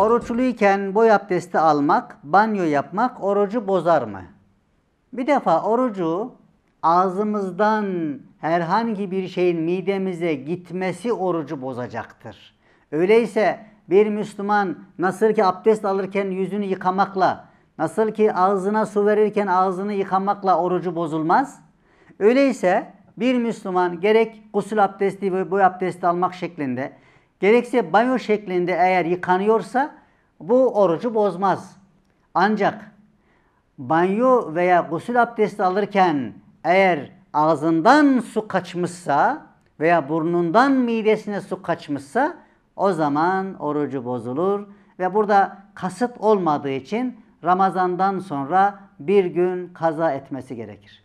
Oruçluyken boy abdesti almak, banyo yapmak orucu bozar mı? Bir defa orucu ağzımızdan herhangi bir şeyin midemize gitmesi orucu bozacaktır. Öyleyse bir Müslüman nasıl ki abdest alırken yüzünü yıkamakla, nasıl ki ağzına su verirken ağzını yıkamakla orucu bozulmaz. Öyleyse bir Müslüman gerek gusül abdesti ve boy abdesti almak şeklinde, gerekse banyo şeklinde eğer yıkanıyorsa bu orucu bozmaz. Ancak banyo veya gusül abdesti alırken eğer ağzından su kaçmışsa veya burnundan midesine su kaçmışsa o zaman orucu bozulur ve burada kasıt olmadığı için Ramazandan sonra bir gün kaza etmesi gerekir.